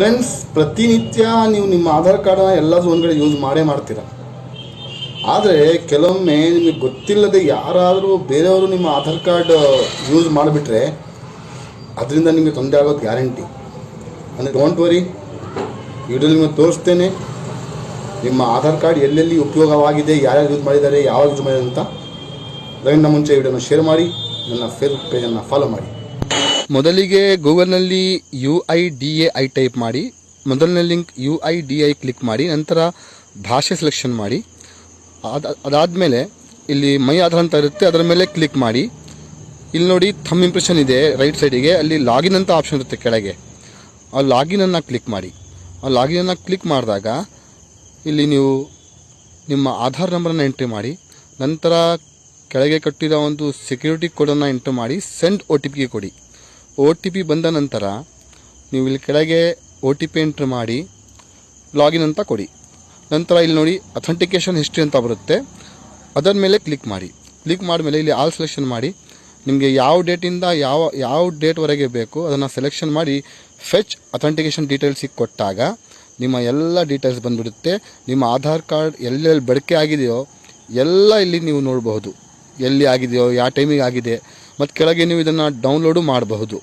Friends ಪ್ರತಿನಿತ್ಯ ನೀವು ನಿಮ್ಮ ಆಧಾರ್ ಕಾರ್ಡನ್ನ ಎಲ್ಲ ಒಂದು ಯೂಸ್ ಮಾಡೇ ಮಾಡ್ತೀರ? ಆದರೆ ಕೆಲವೊಮ್ಮೆ ನಿಮಗೆ ಗೊತ್ತಿಲ್ಲದೆ ಯಾರಾದರೂ ಬೇರೆಯವರು ನಿಮ್ಮ ಆಧಾರ್ ಕಾರ್ಡ್ ಯೂಸ್ ಮಾಡಿಬಿಟ್ರೆ ಅದರಿಂದ ನಿಮಗೆ ತೊಂದರೆ ಆಗೋದು ಗ್ಯಾರಂಟಿ ಅಂದರೆ ಡೋಂಟ್ ವರಿ ವಿಡಿಯೋಲಿ ನಿಮಗೆ ತೋರಿಸ್ತೇನೆ, ನಿಮ್ಮ ಆಧಾರ್ ಕಾರ್ಡ್ ಎಲ್ಲೆಲ್ಲಿ ಉಪಯೋಗವಾಗಿದೆ, ಯಾರ್ಯಾರು ಯೂಸ್ ಮಾಡಿದ್ದಾರೆ, ಯಾವಾಗ ಯೂಸ್ ಮಾಡಿದ್ದಾರೆ ಅಂತ. ಅದರಿಂದ ಮುಂಚೆ ವಿಡಿಯೋನ ಶೇರ್ ಮಾಡಿ, ನನ್ನ ಫೇಸ್ಬುಕ್ ಪೇಜನ್ನು ಫಾಲೋ ಮಾಡಿ. ಮೊದಲಿಗೆ ಗೂಗಲ್ನಲ್ಲಿ U I D A I type ಮಾಡಿ, ಮೊದಲನೇ link U I D I click ಮಾಡಿ, ನಂತರ ಭಾಷೆ ಸೆಲೆಕ್ಷನ್ ಮಾಡಿ. ಅದ, ಅದಾದಮೇಲೆ ಇಲ್ಲಿ ಮೈ ಆಧಾರ್ ಅಂತ ಇರುತ್ತೆ, ಅದರ ಮೇಲೆ ಕ್ಲಿಕ್ ಮಾಡಿ. ಇಲ್ಲಿ ನೋಡಿ ಥಮ್ ಇಂಪ್ರೆಷನ್ ಇದೆ ರೈಟ್ ಸೈಡಿಗೆ ಅಲ್ಲಿ ಲಾಗಿನ್ ಅಂತ ಆಪ್ಷನ್ ಇರುತ್ತೆ ಕೆಳಗೆ. ಆ ಲಾಗಿನನ್ನು ಕ್ಲಿಕ್ ಮಾಡಿ. ಆ ಲಾಗಿನನ್ನು ಕ್ಲಿಕ್ ಮಾಡಿದಾಗ ಇಲ್ಲಿ ನೀವು ನಿಮ್ಮ ಆಧಾರ್ ನಂಬರನ್ನು ಎಂಟ್ರಿ ಮಾಡಿ, ನಂತರ ಕೆಳಗೆ ಕಟ್ಟಿರೋ ಒಂದು ಸೆಕ್ಯೂರಿಟಿ ಕೋಡನ್ನು ಎಂಟ್ರಿ ಮಾಡಿ ಸೆಂಡ್ ಒ ಟಿ ಪಿಗೆ ಕೊಡಿ. ಒ ಟಿ ಪಿ ಬಂದ ನಂತರ ನೀವು ಇಲ್ಲಿ ಕೆಳಗೆ ಒ ಟಿ ಪಿ ಎಂಟ್ರ್ ಮಾಡಿ ಲಾಗಿನ್ ಅಂತ ಕೊಡಿ. ನಂತರ ಇಲ್ಲಿ ನೋಡಿ ಅಥೆಂಟಿಕೇಷನ್ ಹಿಸ್ಟ್ರಿ ಅಂತ ಬರುತ್ತೆ. ಅದರ ಮೇಲೆ ಕ್ಲಿಕ್ ಮಾಡಿ. ಕ್ಲಿಕ್ ಮಾಡಿದ್ಮೇಲೆ ಇಲ್ಲಿ ಆಲ್ ಸೆಲೆಕ್ಷನ್ ಮಾಡಿ. ನಿಮಗೆ ಯಾವ ಡೇಟಿಂದ ಯಾವ ಯಾವ ಡೇಟ್ವರೆಗೆ ಬೇಕು ಅದನ್ನು ಸೆಲೆಕ್ಷನ್ ಮಾಡಿ. ಫೆಚ್ ಅಥೆಂಟಿಕೇಷನ್ ಡೀಟೇಲ್ಸಿಗೆ ಕೊಟ್ಟಾಗ ನಿಮ್ಮ ಎಲ್ಲ ಡೀಟೇಲ್ಸ್ ಬಂದುಬಿಡುತ್ತೆ. ನಿಮ್ಮ ಆಧಾರ್ ಕಾರ್ಡ್ ಎಲ್ಲೆಲ್ಲಿ ಬಳಕೆ ಆಗಿದೆಯೋ ಎಲ್ಲ ಇಲ್ಲಿ ನೀವು ನೋಡಬಹುದು. ಎಲ್ಲಿ ಆಗಿದೆಯೋ, ಯಾವ ಟೈಮಿಗೆ ಆಗಿದೆ. ಮತ್ತು ಕೆಳಗೆ ನೀವು ಇದನ್ನು ಡೌನ್ಲೋಡು ಮಾಡಬಹುದು.